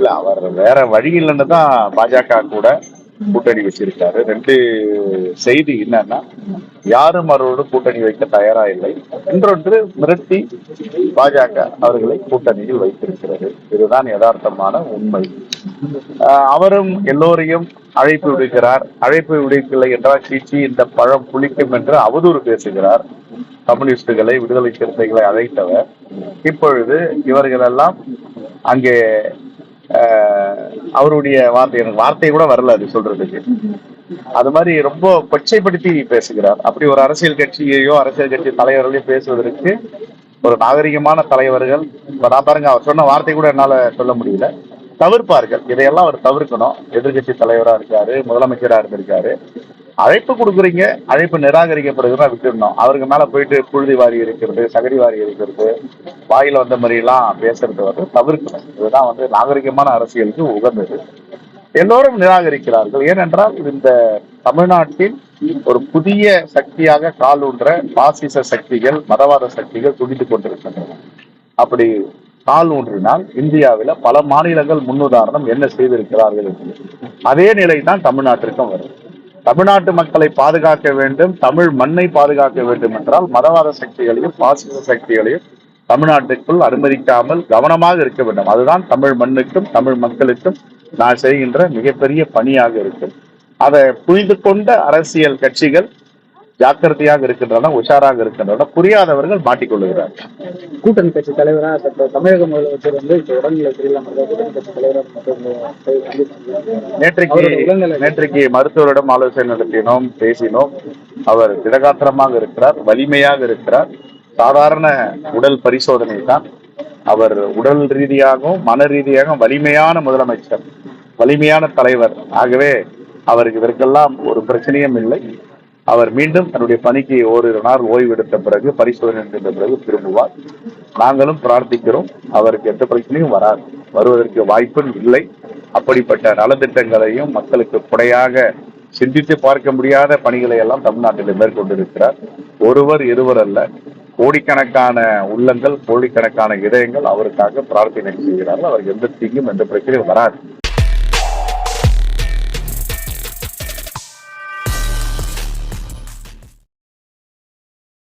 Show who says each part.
Speaker 1: இல்ல அவர் வேற வழி இல்லைன்னு தான் பாஜக கூட கூட்டணி வச்சிருக்காரு. ரெண்டு செய்தி என்னன்னா யாரும் அவரோடு கூட்டணி வைக்க தயாரா இல்லை. இன்றொன்று மிரட்டி பாஜக அவர்களை கூட்டணியில் வைத்திருக்கிறது. இதுதான் யதார்த்தமான உண்மை. அவரும் எல்லோரையும் அழைப்பு விடுக்கிறார். அழைப்பு விடுக்கவில்லை என்றால் சீச்சி இந்த பழம் புளிக்கும் என்று அவதூறு பேசுகிறார். கம்யூனிஸ்டுகளை விடுதலை சிறுத்தைகளை அழைத்தவர். இப்பொழுது இவர்களெல்லாம் அங்கே அவருடைய வார்த்தை எனக்கு வார்த்தை கூட வரல அது சொல்றதுக்கு. அது மாதிரி ரொம்ப கொச்சைப்படுத்தி பேசுகிறார். அப்படி ஒரு அரசியல் கட்சியையோ அரசியல் கட்சி தலைவர்களையும் பேசுவதற்கு ஒரு நாகரிகமான தலைவர்கள் இப்ப நான் பாருங்க அவர் சொன்ன வார்த்தை கூட என்னால சொல்ல முடியல. தவிர்ப்பார்கள். இதையெல்லாம் அவர் தவிர்க்கணும். எதிர்கட்சி தலைவரா இருக்காரு முதலமைச்சரா இருந்திருக்காரு. அழைப்பு கொடுக்குறீங்க அழைப்பு நிராகரிக்கப்படுகிறதா விட்டுடணும். அவருக்கு மேல போயிட்டு புழுதி வாரி இருக்கிறது சகரி வாரி இருக்கிறது வாயில வந்த மாதிரி எல்லாம் பேசுறது வந்து தவிர்க்கணும். இதுதான் வந்து நாகரிகமான அரசியலுக்கு உகந்தது. எல்லோரும் நிராகரிக்கிறார்கள். ஏனென்றால் இந்த தமிழ்நாட்டில் ஒரு புதிய சக்தியாக கால் ஊன்ற பாசிச சக்திகள் மதவாத சக்திகள் துடித்துக் கொண்டிருக்கின்றன. அப்படி கால் ஊன்றினால் இந்தியாவில பல மாநிலங்கள் முன்னுதாரணம் என்ன செய்திருக்கிறார்கள் என்று. அதே நிலை தான் தமிழ்நாட்டிற்கும் வரும் தமிழ்நாட்டு மக்களை பாதுகாக்க வேண்டும் தமிழ் மண்ணை பாதுகாக்க வேண்டும் என்றால் மதவாத சக்திகளையும் பாசிச சக்திகளையும் தமிழ்நாட்டுக்குள் அனுமதிக்காமல் கவனமாக இருக்க வேண்டும். அதுதான் தமிழ் மண்ணுக்கும் தமிழ் மக்களுக்கும் நான் செய்கின்ற மிகப்பெரிய பணியாக இருக்கும். அதை புரிந்து கொண்ட அரசியல் கட்சிகள் ஜாக்கிரதையாக இருக்கின்றன உஷாராக இருக்கின்றன புரியாதவர்கள் மாட்டிக்கொள்ளுகிறார்கள்
Speaker 2: கூட்டணி கட்சி தலைவரா இப்ப தமிழக முதலமைச்சர் வந்து உடல்நிலை சரியில்லாம இருக்காரு. கூட்டணி கட்சி தலைவரா மட்டும்
Speaker 1: நேற்றைக்கு நேற்றைக்கு மருத்துவரிடம் ஆலோசனை நடத்தினோம் பேசினோம். அவர் திடகாத்திரமாக இருக்கிறார் வலிமையாக இருக்கிறார். சாதாரண உடல் பரிசோதனை தான். அவர் உடல் ரீதியாகவும் மன ரீதியாகவும் வலிமையான முதலமைச்சர் வலிமையான தலைவர். ஆகவே அவருக்கு இதற்கெல்லாம் ஒரு பிரச்சனையும் இல்லை. அவர் மீண்டும் தன்னுடைய பணிக்கு ஓரிரு நாள் ஓய்வு எடுத்த பிறகு பரிசோதனை எடுத்த பிறகு திரும்புவார். நாங்களும் பிரார்த்திக்கிறோம் அவருக்கு எந்த பிரச்சனையும் வராது. வருவதற்கு வாய்ப்பும் இல்லை. அப்படிப்பட்ட நலத்திட்டங்களையும் மக்களுக்கு குறையாக சிந்தித்து பார்க்க முடியாத பணிகளை எல்லாம் தமிழ்நாட்டில் மேற்கொண்டிருக்கிறார். ஒருவர் இருவர் அல்ல. கோடிக்கணக்கான உள்ளங்கள் கோடிக்கணக்கான இதயங்கள் அவருக்காக பிரார்த்தனை செய்கிறார்கள். அவருக்கு எந்த தீங்கும் எந்த பிரச்சனையும் வராது.